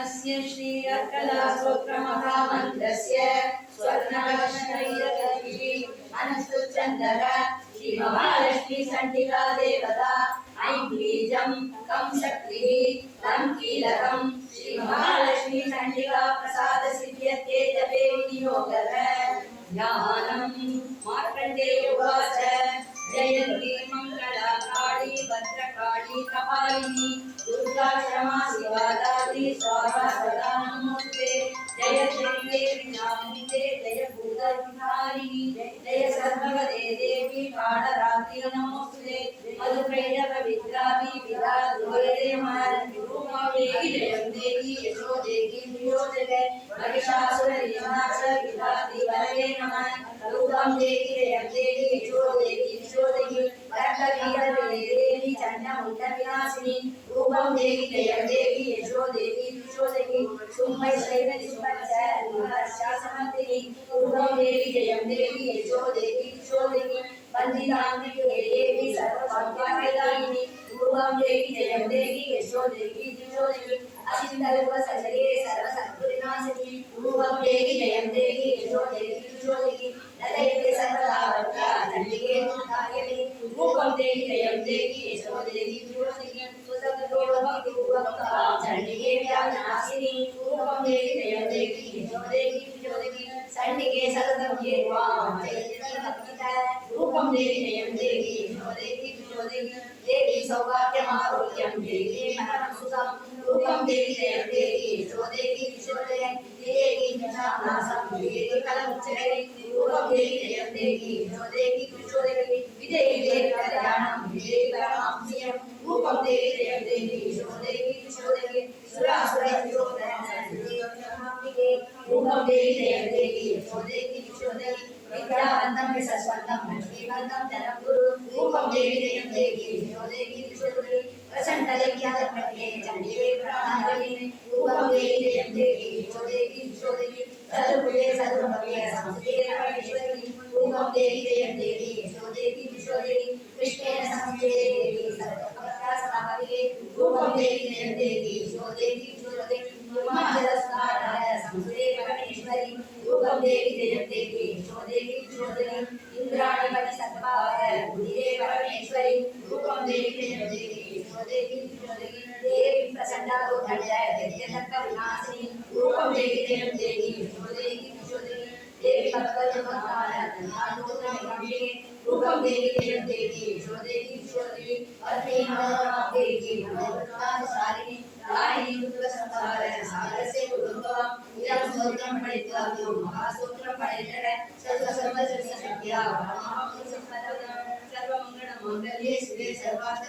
अस्य श्री अकलास्तोत्रमहामन्त्रस्य स्वर्णलक्ष्मणैरकर्षिः अनुष्टुचन्दर श्रीमहालक्ष्मी सण्डिका देवता ऐं बीजं कं शक्तिः तं कीलकं श्रीमहालक्ष्मी सण्डिका प्रसादसिद्ध्यर्थे जपे विनियोगः ज्ञानं मार्कण्डेय प्रभाविनी दुर्गाक्षमा शिवादाति स्वाहा सदा नमोस्ते जय देवे विनामिते जय भूतविहारिणी जय सर्वगदे देवी कालरात्रि नमोस्ते। मधुप्रेय पवित्राभि विदा दुर्गे महारणी रूमा देवी जयं देवी, यशो देवी नियोजय महिषासुर निमनाश विदा दिवरे नमः। रूपं देवी, जयं देवी, यशो देवी यशो देवी। रक्त देवी देवी चन्नमुण्ड विनाशिनी रूपं देवी, जयं देवी, यशो देवी दुशोदेवी सुम्मै शैवति सुपच्चासमर्तिनी रूपं देवी, जयं देवी, यशो देवी दुशोदेवी वन्दितान्ति देवी सर्वसौभाग्यदायिनी रूपं देवी, जयं देवी, यशो देवी दुशोदेवी अचिन्तरूप सचले सर्वसत्पुरिनाशिनी, रूपं देवी, जयं देवी, यशो देवी दुशोदेवी नदैवे सर्वदा वक्ता नल्लिके कार्ये देवी जयं देवी यशो देवी यशो देवी चण्डिके व्याजनाशिनी रूपं देवी जयं देवी यशो देवी यशो देवी चण्डिके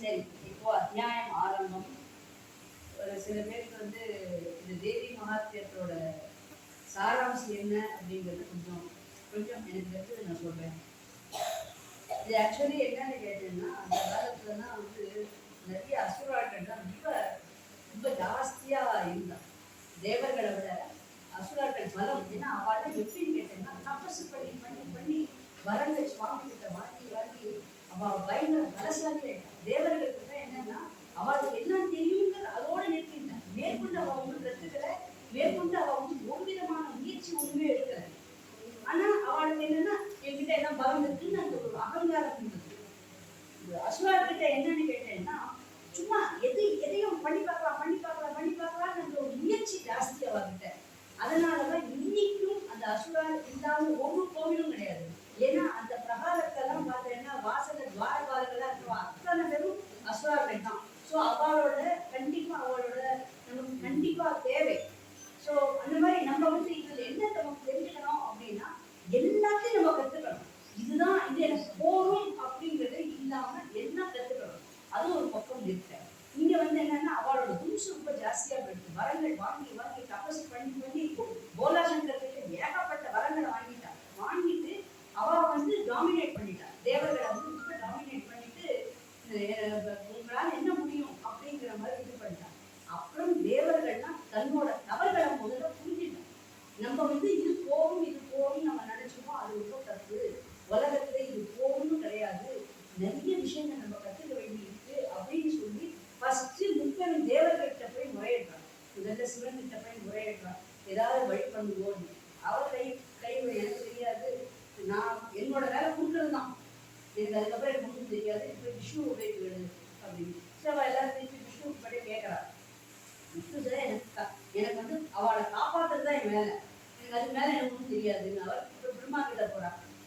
சரி இப்போ அத்தியாயம் ஆரம்பம் ஒரு சில பேருக்கு வந்து இந்த தேவி மகாத்தியத்தோட சாராம்சம் என்ன அப்படிங்கிறது கொஞ்சம் கொஞ்சம் எனக்கு தெரிஞ்சது நான் சொல்றேன். இது ஆக்சுவலி என்னன்னு கேட்டேன்னா அந்த காலத்துலலாம் வந்து நிறைய அசுராட்டம்லாம் ரொம்ப ரொம்ப ஜாஸ்தியாக இருந்தான் தேவர்களை விட அசுராக்கள் பலம். ஏன்னா அவள் எப்படின்னு கேட்டேன்னா தபசு பண்ணி பண்ணி பண்ணி வரந்த சுவாமி கிட்ட வாங்கி வாங்கி அவள் பயங்கர பலசாலி தேவர்களுக்கு தான் என்னன்னா அவளுக்கு என்ன தெரியுங்கிற அதோட நிற்கின்றான் மேற்கொண்டு அவள் ஒன்றும் கற்றுக்கிற மேற்கொண்டு அவள் வந்து ஒரு விதமான முயற்சி ஒன்றுமே எடுக்கல. ஆனால் அவளுக்கு என்னன்னா என்கிட்ட எல்லாம் பலம் இருக்குன்னு அந்த ஒரு அகங்காரம் இருந்தது. இந்த அசுரார்கிட்ட என்னன்னு சும்மா எது எதையும் பண்ணி பார்க்கலாம் பண்ணி பார்க்கலாம் பண்ணி பார்க்கலாம்னு ஒரு முயற்சி ஜாஸ்தி அவர்கிட்ட அதனாலதான் இன்னைக்கும் அந்த அசுரா இல்லாமல் ஒரு கோவிலும் கிடையாது.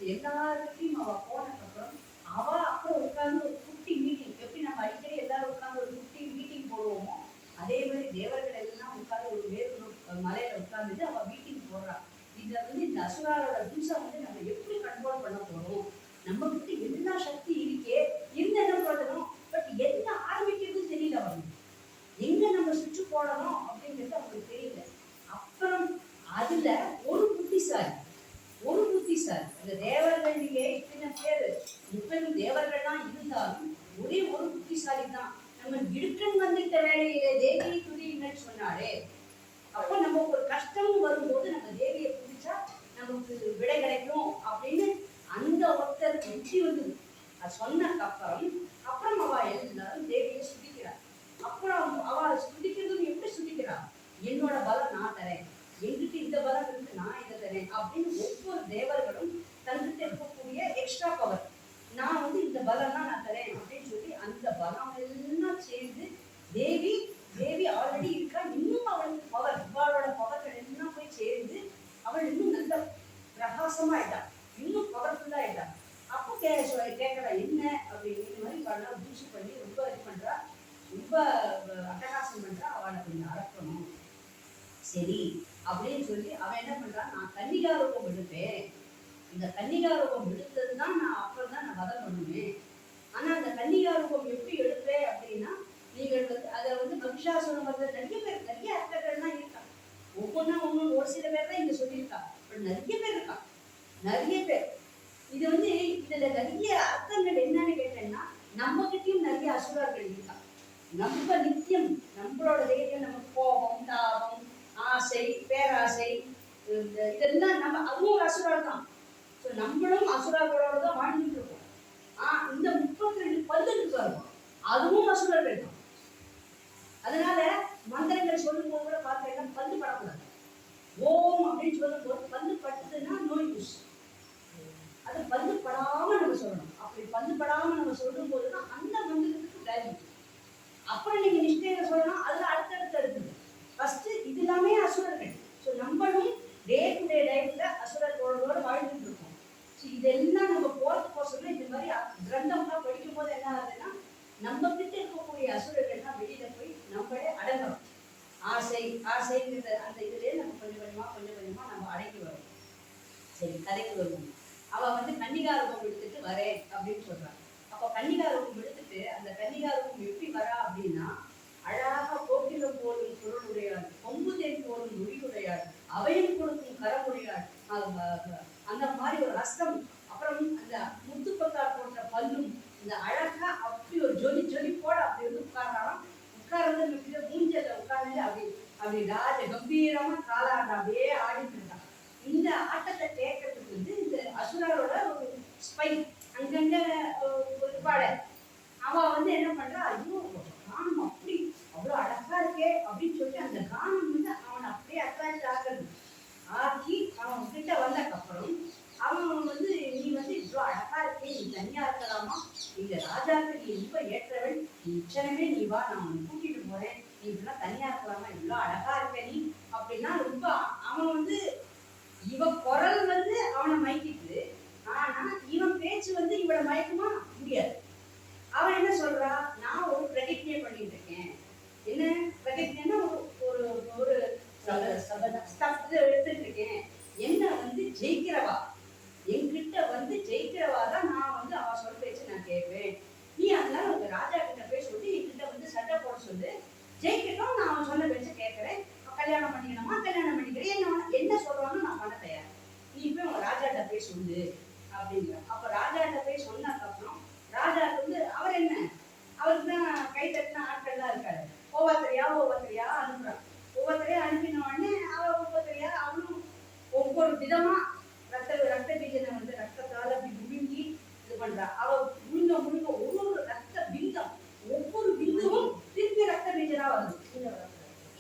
You Bye. சொன்னதுக்கு அப்புறம் அப்புறம் அவ எல்லாரும் தேவியை சுதிக்கிறார் அப்புறம் அவ சுதிக்கிறதும் எப்படி சுதிக்கிறா என்னோட பலம் நான் தரேன். எங்கிட்ட இந்த பலம் இருக்கு நான் இதை தரேன் அப்படின்னு ஒவ்வொரு தேவர்களும் தந்துட்டு இருக்கக்கூடிய எக்ஸ்ட்ரா பவர் நான் வந்து இந்த பலம்லாம் நான் தரேன் அப்படின்னு சொல்லி அந்த பலம் எல்லாம் சேர்ந்து தேவி தேவி ஆல்ரெடி இருக்கா இன்னும் அவளுக்கு பவர் இவாளோட பவர்கள் எல்லாம் போய் சேர்ந்து அவள் இன்னும் நல்ல பிரகாசமா ஆயிட்டா இன்னும் பவர்ஃபுல்லா ஆயிட்டா அப்போ கே கேட்கறா என்ன அப்படின்னு இந்த மாதிரி பண்ணா பூசி பண்ணி ரொம்ப இது பண்றா. ரொம்ப அட்டகாசம் பண்றா. அவளை கொஞ்சம் அடக்கணும். சரி அப்படின்னு சொல்லி அவன் என்ன பண்றான் நான் கன்னிகா ரூபம் எடுப்பேன். இந்த கன்னிகா ரூபம் எடுத்தது தான் நான் அப்புறம் தான் நான் வதம் பண்ணுவேன். ஆனா அந்த கன்னிகா ரூபம் எப்படி எடுப்பேன் அப்படின்னா நீங்கள் வந்து அதை வந்து மகிஷாசுரம் வந்து நிறைய பேர் நிறைய அர்த்தங்கள்லாம் இருக்கான் ஒவ்வொன்றா ஒன்று ஒரு சில பேர் தான் இங்க சொல்லியிருக்கான் பட் நிறைய பேர் இருக்கான் நிறைய பேர். இது வந்து இதுல நிறைய அர்த்தங்கள் என்னன்னு கேட்டேன்னா நம்ம கிட்டயும் நிறைய அசுரார்கள் இருக்கா நம்ம நித்தியம் நம்மளோட தைரியம் நமக்கு கோபம் தாபம் ஆசை பேராசை இந்த- இதெல்லாம் நம்ம அதுவும் ஒரு அசுரால் தான். ஸோ நம்மளும் அசுரர்களோட இதெல்லாம் நம்ம போறது கோசமே இந்த மாதிரி கிரந்தம்லாம் படிக்கும் போது என்ன ஆகுதுன்னா நம்ம கிட்ட இருக்கக்கூடிய அசுரர்கள்லாம் வெளியில போய் நம்மளே அடங்குறோம் ஆசை ஆசைங்கிற அந்த இதுலயே நம்ம கொஞ்சம் கொஞ்சமா கொஞ்சம் கொஞ்சமா நம்ம அடங்கி வரோம். சரி கதைக்கு வருவோம். அவ வந்து கன்னிகாரூபம் எடுத்துட்டு வரேன் அப்படின்னு சொல்றாங்க. அப்போ கன்னிகாரூபம் எடுத்துட்டு அந்த கன்னிகாரூபம் எப்படி வரா அப்படின்னா அழகாக கோகிலம் போலும் குரலுடையாள் கொம்புதேன் போலும் முடிவுடையாள் அவையும் கொடுக்கும் கரமுடையாள் அந்த மாதிரி ஒரு ரசம் அப்புறம் அந்த முத்துப்பத்தார் போன்ற பல்லும் இந்த அழகா அப்படி ஒரு ஜொலி ஜொலி போட அப்படி வந்து உட்கார்றாலும் உட்கார்ந்து நம்ம மூஞ்சல உட்கார்ந்து அப்படி அப்படி ராஜ கம்பீரமா காலாண்ட அப்படியே ஆடிட்டு இருந்தான். இந்த ஆட்டத்தை கேட்கறதுக்கு வந்து இந்த அசுரரோட ஒரு ஸ்பை அங்கங்க ஒரு இருப்பாளே அவ வந்து என்ன பண்றா ஐயோ காணம் அப்படி அவ்வளோ அழகா இருக்கே அப்படின்னு சொல்லிட்டு அந்த காணம் வந்து அவனை அப்படியே அட்ராக்ட் ஆகுறது ஆக்கி அவன் கிட்ட வந்தக்கப்புறம் அவன் வந்து நீ வந்து இவ்வளோ அழகா இருக்கே நீ தனியா இருக்கலாமா? இந்த ராஜாக்கு நீ ரொம்ப ஏற்றவள். நீ நீ வா நான் உன்னை கூட்டிட்டு போறேன். நீ இப்படிலாம் தனியா இருக்கலாமா? இவ்வளோ அழகா இருக்க நீ. அப்படின்னா ரொம்ப அவன் வந்து இவ குரல் வந்து அவனை மயக்கிட்டு ஆனா இவன் பேச்சு வந்து இவளை மயக்குமா முடியாது அவன் என்ன சொல்றா நான் ஒரு பிரதிஜை பண்ணிட்டு இருக்கேன் என்ன பிரதிஜைன்னா ஒரு ஒரு ஒரு ஸ்டப் எடுத்துட்டு இருக்கேன் என்ன வந்து ஜெயிக்கிறவா என்கிட்ட வந்து ஜெயிக்கிறவா தான் நான் வந்து அவ சொல் பேச்சு நான் கேட்பேன் நீ அதனால உங்க ராஜா கிட்ட போய் சொல்லி என்கிட்ட வந்து சட்டை போட சொல்லு ஜெயிக்கட்டும் நான் அவன் சொன்ன பேச்சு கேட்கறேன் கல்யாணம் பண்ணிக்கணுமா கல்யாணம் பண்ணிக்கிறேன் என்ன வேணா- என்ன சொல்றானோ நான் பண்ண தயார் நீ போய் உங்க ராஜாட்ட போய் சொல்லு அப்படிங்கிற அப்ப ராஜாட்ட போய் சொன்னதுக்கப்புறம் ராஜாக்கு வந்து அவர் என்ன அவருக்கு தான் கை தட்டின ஆட்கள் தான் இருக்காரு அவள் ஒவ்வொருத்தரையா அனுப்புறான். ஒவ்வொருத்தரையா அனுப்பின உடனே அவள் ஒவ்வொருத்தரையா அவனும் ஒவ்வொரு விதமா ரத்த ரத்த பீஜனை வந்து ரத்தத்தால அப்படி முழுங்கி இது பண்றா அவ முழுங்க முழுங்க ஒரு ஒரு ரத்த பிந்தம் ஒவ்வொரு பிந்தமும் திருப்பி ரத்த பீஜனா வருது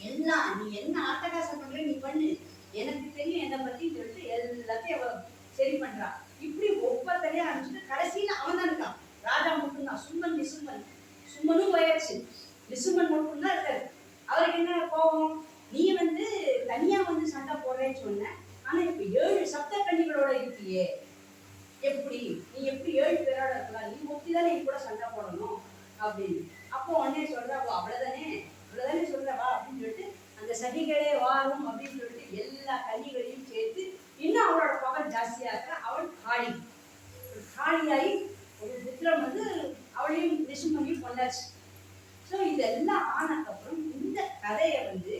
எல்லாம் நீ என்ன ஆட்டகாசம் பண்ற நீ பண்ணு எனக்கு தெரியும் என்னை பத்தி சொல்லிட்டு எல்லாத்தையும் அவ சரி பண்றா இப்படி ஒவ்வொருத்தரையா அனுப்பிச்சுட்டு கடைசியில அவன் தான் இருக்கான் ராஜா மட்டும்தான் சும்மன் நிசும்மன் சும்மனும் போயாச்சு நிசும்மன் மட்டும்தான் இருக்காரு அவருக்கு என்ன கோபம் நீ வந்து தனியா வந்து சண்டை போடுறேன்னு சொன்ன ஆனா இப்ப ஏழு சப்த கன்னிகளோட இருக்கியே எப்படி நீ எப்படி ஏழு பேரோட இருக்கலாம் நீ ஒத்தி தானே என் கூட சண்டை போடணும் அப்படின்னு. அப்போ உடனே சொல்கிறா அப்போ அவ்வளோதானே அவ்வளவுதானே சொல்ற வா அப்படின்னு சொல்லிட்டு அந்த சகிகளே வாரும் அப்படின்னு சொல்லிட்டு எல்லா கன்னிகளையும் சேர்த்து இன்னும் அவளோட பவர் ஜாஸ்தியாக்க அவள் காளி. காளியாகி ஒரு புத்திரம் வந்து அவளையும் நிசுமனையும் கொண்டாச்சு. ஸோ இதெல்லாம் ஆனதுக்கப்புறம் இந்த கதையை வந்து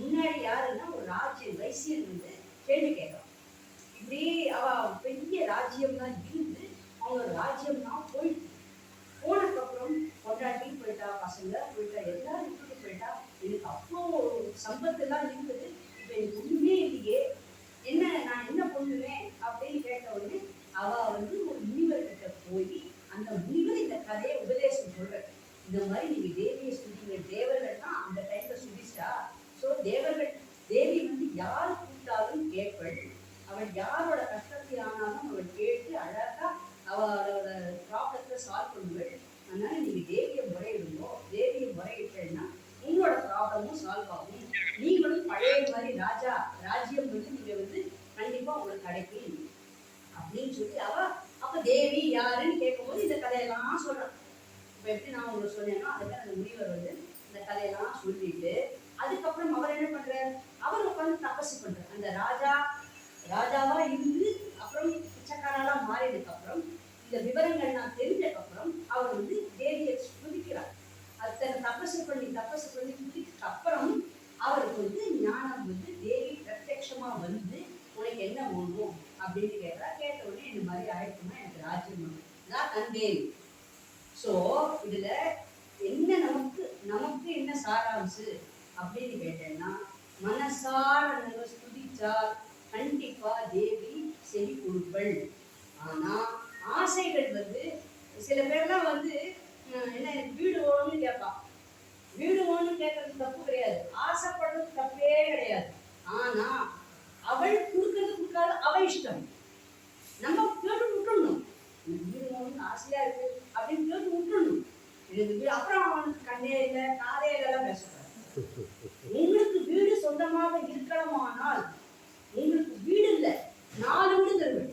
முன்னாடி யாருன்னா ஒரு ராஜ்ய வைசியன் வந்து கேள்வி கேட்குறான். இப்படி அவ பெரிய ராஜ்யம்லாம் இருந்து அவங்க ராஜ்யம்லாம் போயிட்டு போனதுக்கப்புறம் பொண்டாட்டி போயிட்டா பசங்க போயிட்டா எல்லாரும் போயிட்டா எனக்கு அவ்வளோ சம்பத்தெல்லாம் இருக்குது இப்போ எனக்கு ஒண்ணுமே இல்லையே என்ன நான் என்ன பண்ணுவேன் அப்படின்னு கேட்ட உடனே அவ வந்து ஒரு முனிவர்கிட்ட போய் அந்த முனிவர் இந்த கதையை உபதேசம் சொல்ற இந்த மாதிரி நீங்க தேவியை சுதிங்க தேவர்கள்னா அந்த டைம்ல சுதிச்சா ஸோ தேவர்கள் தேவி வந்து யார் கூப்பிட்டாலும் கேட்பள் அவள் யாரோட கஷ்டத்தை ஆனாலும் அவள் கேட்டு அழகா அவளோட ப்ராப்ளத்தை சால்வ் பண்ணுவள் அதனால நீங்க தேவியை முறையிடுங்கோ தேவியை முறையிட்டேன்னா உங்களோட ப்ராப்ளமும் சால்வ் ஆகும் நீங்களும் பழைய மாதிரி ராஜா ராஜ்யம் வந்து நீங்க வந்து கண்டிப்பா உங்களுக்கு கிடைக்கும் அப்படின்னு சொல்லி அவ அப்ப தேவி யாருன்னு கேட்கும்போது இந்த கதையெல்லாம் சொல்றான். இப்ப எப்படி நான் உங்களுக்கு சொன்னேனோ அதுக்கு அந்த முனிவர் வந்து இந்த கதையெல்லாம் சொல்லிட்டு அதுக்கப்புறம் அவர் என்ன பண்றாரு? அவர் உட்காந்து தபசு பண்றாரு. அந்த ராஜா ராஜாவா இருந்து அப்புறம் பிச்சைக்காரனா மாறினதுக்கு அப்புறம் இந்த விவரங்கள் நான் தெரிஞ்சதுக்கு அப்புறம் அவர் வந்து தேவியை துதிக்கிறார். அத்தனை தபசு பண்ணி தபசு பண்ணி துதிக்கு அப்புறம் அவருக்கு வந்து ஞானம் வந்து தேவி பிரத்யட்சமா வந்து உனக்கு என்ன வேணும்? அப்படின்னு கேட்கறா கேட்ட உடனே இந்த மாதிரி ஆயிடுச்சுன்னா ராஜ்யம் தான் கண்டேன். ஸோ இதில் என்ன நமக்கு நமக்கு என்ன சாராம்சு அப்படின்னு கேட்டேன்னா மனசார நம்ம ஸ்துதிச்சால் கண்டிப்பாக தேவி செவி கொடுப்பள். ஆனால் ஆசைகள் வந்து சில பேர்லாம் வந்து என்ன வீடு ஓணும்னு கேட்பான். வீடு ஓணும்னு கேட்கறது தப்பு கிடையாது. ஆசைப்படுறது தப்பே கிடையாது. ஆனால் அவள் கொடுக்கறது கொடுக்காத அவ இஷ்டம். நம்ம கேட்டு விட்டுணும் ஐயோ ஆசையா இருக்கு அப்படின்னு சொல்லி விட்டுணும் எழுதுக்கு அப்புறம் அவனுக்கு கண்ணே இல்லை காதே இல்லைலாம் பேசுறாங்க உங்களுக்கு வீடு சொந்தமாக இருக்கணுமானால் எங்களுக்கு வீடு இல்லை நாலு வீடு தருவேன்.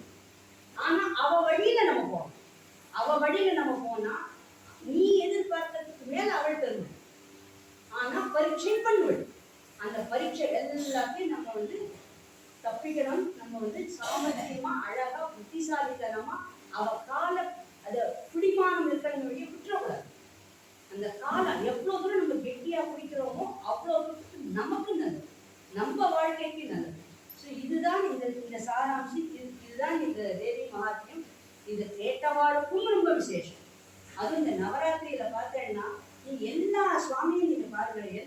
ganha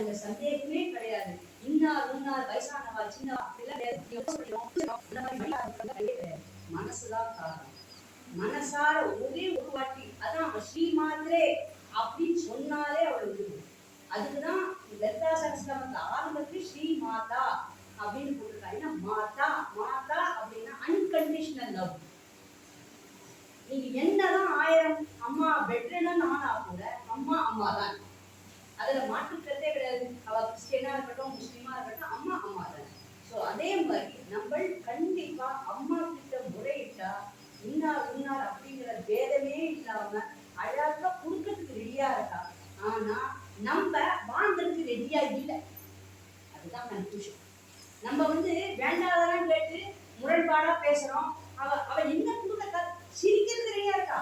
Udah. இருக்கட்டும் முஸ்லீமா இருக்கட்டும் அம்மா அம்மா தான். ஸோ அதே மாதிரி நம்ம கண்டிப்பா அம்மா கிட்ட முறையிட்டா இன்னார் இன்னார் அப்படிங்கிற பேதமே இல்லாம அழகா கொடுக்கறதுக்கு ரெடியா இருக்கா? ஆனா நம்ம வாங்குறதுக்கு ரெடியா இல்லை. அதுதான் கன்ஃபியூஷன் நம்ம வந்து வேண்டாதான் கேட்டு முரண்பாடா பேசுறோம். அவ அவ என்ன கொடுக்க சிரிக்கிறது ரெடியா இருக்கா?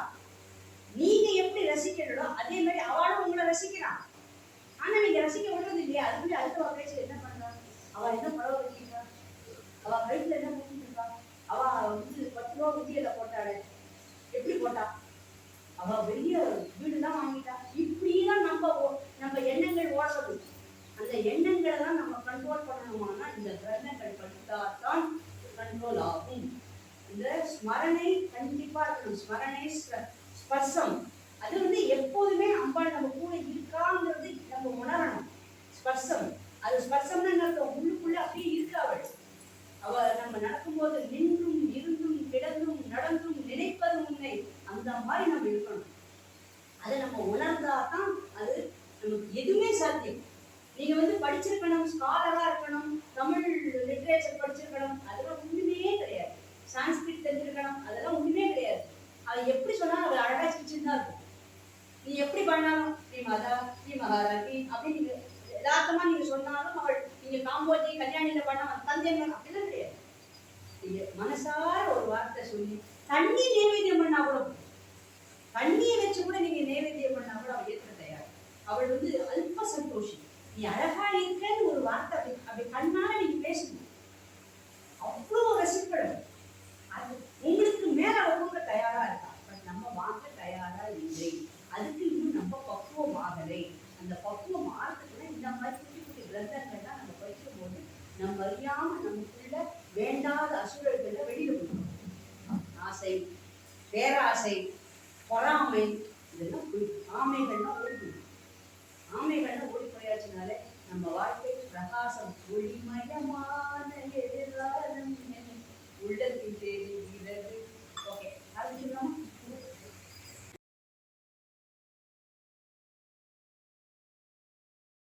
நீங்க எப்படி ரசிக்கிறீங்களோ அதே மாதிரி அவளும் உங்களை ரசிக்கிறான் ஆனா நீங்க ரசிக்க விடுறது இல்லையா அது மாதிரி அடுத்த பேச்சு என்ன பண்றா அவ என்ன படம் வச்சிருக்கா அவ கழுத்துல என்ன போட்டுட்டு இருக்கா அவ வந்து பத்து ரூபா உண்டியல போட்டாளே. எப்படி போட்டா? அவ பெரிய தான் வாங்கிட்டா. இப்படிலாம் நம்ம ஓ- நம்ம எண்ணங்கள் ஓடுறது. அந்த எண்ணங்களை தான் நம்ம கண்ட்ரோல் பண்ணணுமானா இந்த கிரகங்கள் படித்தால்தான் கண்ட்ரோல் ஆகும். இந்த ஸ்மரணை கண்டிப்பா இருக்கணும். ஸ்மரணை ஸ்ப- ஸ்பர்சம். அது வந்து எப்போதுமே அம்பாள் நம்ம கூட இருக்காங்கிறது நம்ம உணரணும். ஸ்பர்சம். அது ஸ்பர்சம்னு என்ன உள்ளுக்குள்ள அப்படியே இருக்கா அவள். அவ நம்ம நடக்கும்போது நின்றும் இருந்தும் கிடந்தும் நடந்தும் நினைப்பது உண்மை அந்த மாதிரி நம்ம இருக்கணும். அதை நம்ம உணர்ந்தாதான் அது நமக்கு எதுவுமே சாத்தியம். நீங்க வந்து படிச்சிருக்கணும் ஸ்காலரா இருக்கணும் தமிழ் லிட்ரேச்சர் படிச்சிருக்கணும் அதெல்லாம் ஒண்ணுமே கிடையாது. சான்ஸ்கிரிட் தெரிஞ்சிருக்கணும் அதெல்லாம் ஒண்ணுமே கிடையாது. அது எப்படி சொன்னாலும் அவள் அழகா சிரிச்சுன்னு தான் இருக்கும். நீ எப்படி பண்ணாலும் ஸ்ரீ மாதா ஸ்ரீ மகாராணி அப்படின்னு நீங்க யதார்த்தமா நீங்க சொன்னாலும் அவள் நீங்க காம்போஜி கல்யாணியில பண்ண தந்தையன் அப்படிலாம் கிடையாது. நீங்க மனசார ஒரு வார்த்தை சொல்லி தண்ணி நைவேத்தியம் பண்ணா கூட தண்ணியை வச்சு கூட நீங்க நைவேத்தியம் பண்ணா கூட அவள் ஏற்க தயார். அவள் வந்து அல்ப சந்தோஷி. நீ அழகா இருக்கன்னு ஒரு வார்த்தை அப்படி அப்படி கண்ணால நீங்க பேசணும் அவ்வளோ ரசிப்படும். அது உங்களுக்கு